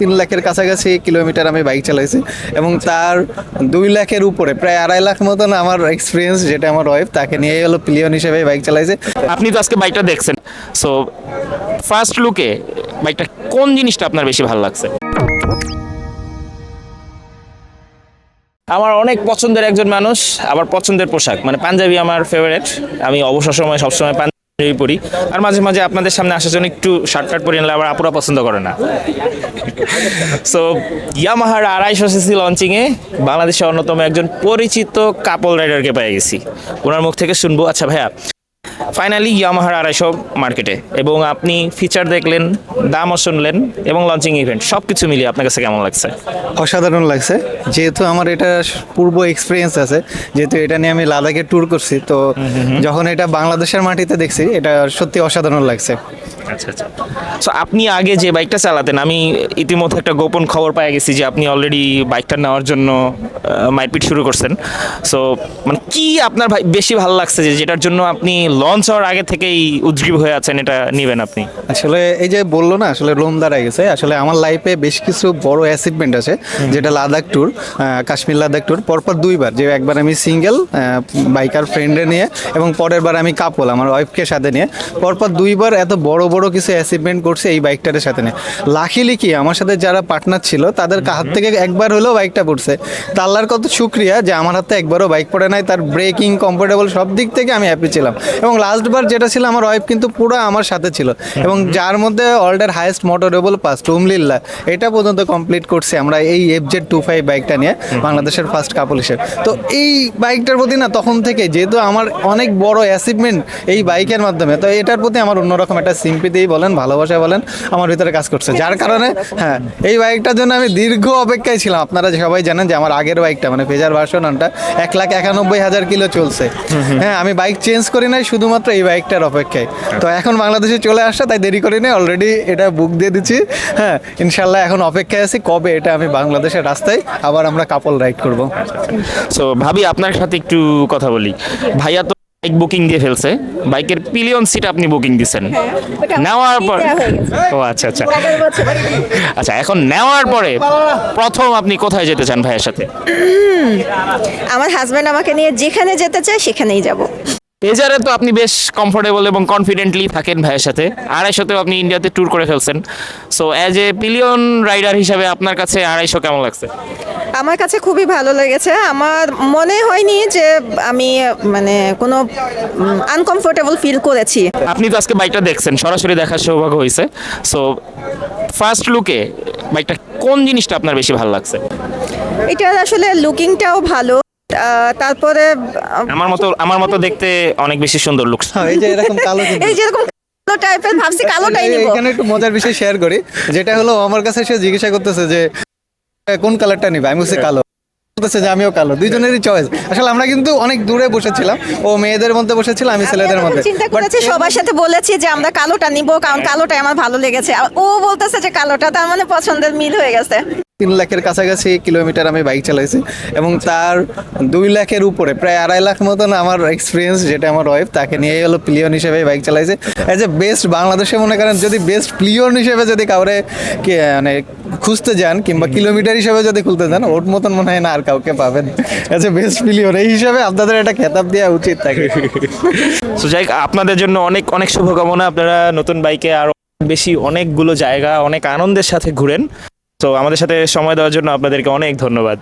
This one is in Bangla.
তিন লাখের কাছাকাছি কিলোমিটার আমি বাইক চালাইছি এবং তার দুই লাখের উপরে প্রায় আড়াই লাখ মতন আমার এক্সপিরিয়েন্স যেটা আমার ওয়াইফ তাকে নিয়ে হলো পিলিয়ন হিসেবে বাইক চালাইছে। আপনি তো আজকে বাইকটা দেখছেন। সো ফার্স্ট লুকে বাইকটা কোন জিনিসটা আপনার বেশি ভালো লাগছে? আমার অনেক পছন্দের একজন মানুষ আবার পছন্দের পোশাক। মানে পাঞ্জাবি আমার ফেভারিট আমি অবসর সময় সবসময় পাঞ্জাবি পরি আর মাঝে মাঝে আপনাদের সামনে আসার জন্য একটু শার্ট টার্ট পরে নিলে আবার আপুরা পছন্দ করে না। সো ইয়ামাহার আড়াইশো সিসি লঞ্চিংয়ে বাংলাদেশের অন্যতম একজন পরিচিত কাপল রাইডারকে পেয়ে গেছি। ওনার মুখ থেকে শুনব। আচ্ছা ভাইয়া ফাইনালি ইয়ামাহার আড়াইশো মার্কেটে এবং আপনি ফিচার দেখলেন দামও শুনলেন এবং লঞ্চিং ইভেন্ট সব কিছু মিলিয়ে আপনার কাছে কেমন লাগছে? অসাধারণ লাগছে। যেহেতু আমার এটা পূর্ব এক্সপিরিয়েন্স আছে যেহেতু এটা নিয়ে আমি লাদাখে ট্যুর করছি তো যখন এটা বাংলাদেশের মাটিতে দেখছি এটা সত্যি অসাধারণ লাগছে। আচ্ছা আচ্ছা। সো আপনি আগে যে বাইকটা চালাতেন আমি ইতিমধ্যে একটা গোপন খবর পেয়ে গেছি যে আপনি অলরেডি বাইকটা নেওয়ার জন্য মারপিট শুরু করছেন। সো মানে কি আপনার ভাই বেশি ভালো লাগছে যে যেটার জন্য আপনি লঞ্চ হওয়ার আগে থেকেই উদ্গ্রীব হয়ে আছেন এটা নেবেন আপনি? আসলে এই যে বলল না আসলে লোম দাঁড়ায় গেছে। আসলে আমার লাইফে বেশ কিছু বড় অ্যাচিভমেন্ট আছে যেটা লাদাখ ট্যুর কাশ্মীর লাদাখ ট্যুর পরপর দুইবার। যে একবার আমি সিঙ্গেল বাইকার ফ্রেন্ডে নিয়ে এবং পরের বার আমি কাপল আমার ওয়াইফকে সাথে নিয়ে। পরপর দুইবার এত বড় বড় কিছু অ্যাচিভমেন্ট করছে এই বাইকটার সাথে নিয়ে। লাকিলি কি আমার সাথে যারা পার্টনার ছিল তাদের হাত থেকে একবার হলেও বাইকটা পড়ছে। তা আল্লাহর কত শুক্রিয়া যে আমার হাতে একবারও বাইক পড়ে নাই তার ব্রেকিং কমফোর্টেবল সব দিক থেকে আমি হ্যাপি ছিলাম। এবং লাস্টবার যেটা ছিল আমার ওয়াইফ কিন্তু পুরো আমার সাথে ছিল। এবং যার মধ্যে ওয়ার্ল্ডের হাইয়েস্ট মোটরেবল পাস টুমলিল্লা এটা পর্যন্ত কমপ্লিট করছে আমরা এই এফ জেড টু ফাইভ বাইকটা নিয়ে বাংলাদেশের ফার্স্ট কাপল হিসেবে। তো এই বাইকটার প্রতি না তখন থেকে যেহেতু আমার অনেক বড় অ্যাচিভমেন্ট এই বাইকের মাধ্যমে তো এটার প্রতি আমার অন্যরকম একটা সিম্পিতেই বলেন ভালোবাসা বলেন আমার ভিতরে কাজ করছে। যার কারণে হ্যাঁ এই বাইকটার জন্য আমি দীর্ঘ অপেক্ষায় ছিলাম। আপনারা সবাই জানেন যে আমার আগের বাইকটা মানে ফেজার ভার্সনটা এক লাখ একানব্বই হাজার কিলো চলছে। হ্যাঁ আমি বাইক চেঞ্জ করি নাই শুধুমাত্র এই বাইকটার অপেক্ষায়। তো এখন বাংলাদেশে চলে আসছে তাই দেরি করি নাই অলরেডি এটা বুক দিয়ে দিচ্ছি। হ্যাঁ ইনশাল্লাহ এখন অপেক্ষায় আছি কবে এটা আমি বাংলাদেশের রাস্তায় আবার আমরা কাপল রাইড করব। সো ভাবি আপনার সাথে একটু কথা বলি। ভাইয়া তো বাইক বুকিং দিয়ে ফেলছে। বাইকের পিলিয়ন সিট আপনি বুকিং দিচ্ছেন। নেওয়ার পর ও আচ্ছা আচ্ছা। আচ্ছা এখন নেওয়ার পরে প্রথম আপনি কোথায় যেতে চান ভাইয়ের সাথে? আমার হাজব্যান্ড আমাকে নিয়ে যেখানে যেতে চায় সেখানেই যাব। এজারে তো আপনি বেশ কমফোর্টেবল এবং কনফিডেন্টলি থাকেন ভাইয়ের সাথে। আড়াইশোতেও আপনি ইন্ডিয়াতে ট্যুর করে ফেলছেন। So as a pillion rider হিসাবে আপনার কাছে আড়াইশো কেমন লাগছে? আমার কাছে খুবই ভালো লেগেছে। আমার মনে হয়নি যে আমি মানে কোনো আনকমফোর্টেবল ফিল করেছি। আপনি তো আজকে বাইকটা দেখছেন সরাসরি দেখার সৌভাগ্য হয়েছে। সো ফার্স্ট লুকে বাইকটা কোন জিনিসটা আপনার বেশি ভালো লাগছে? এটার আসলে লুকিংটাও ভালো। তারপরে আমার মতো আমার মতো দেখতে অনেক বেশি সুন্দর লুকস হ্যাঁ এই যে এরকম কালো এই যেরকম কালো টাইপের ভাবছি কালোটাই নিব। এখানে একটু মজার বিষয় শেয়ার করি। যেটা হলো আমার কাছে সে জিজ্ঞাসা করতেছে যে কোন কালারটা নিবে? আমি বলছি কালো। বলতেছে যে আমিও কালো। দুইজনেরই চয়েস আসলে আমরা কিন্তু অনেক দূরে বসেছিলাম। ও মেয়েদের মধ্যে বসেছিল আমি ছেলেদের মধ্যে। চিন্তা করেছি সবার সাথে বলেছি যে আমরা কালোটা নিব কারণ কালোটাই আমার ভালো লেগেছে। আর ও বলতেছে যে কালোটা তার মানে পছন্দের মিল হয়ে গেছে। তিন লাখের কাছাকাছি কিলোমিটার আমি বাইক চালাইছি এবং তার দুই লাখের উপরে, প্রায় আড়াই লাখ মতন আমার এক্সপিরিয়েন্স যেটা আমার ওয়াইফ তাকে নিয়ে হলো প্লিয়ন হিসেবে বাইক চালাইছে। অ্যাজ এ বেস্ট বাংলাদেশে মনে করেন, যদি বেস্ট প্লিয়ন হিসেবে যদি কাউরে মানে খুঁজতে যান কিংবা কিলোমিটার হিসেবে যদি খুলতে যান, ওর মতন মনে হয় না আর কাউকে পাবেন। অ্যাজ এ বেস্ট প্লিয়ন এই হিসাবে আপনাদের একটা খেতাব দেওয়া উচিত থাকে সো যাই আপনাদের জন্য অনেক অনেক শুভকামনা। আপনারা নতুন বাইকে আরও বেশি অনেকগুলো জায়গা, অনেক আনন্দের সাথে ঘুরেন। তো আমাদের সাথে সময় দেওয়ার জন্য আপনাদেরকে অনেক ধন্যবাদ।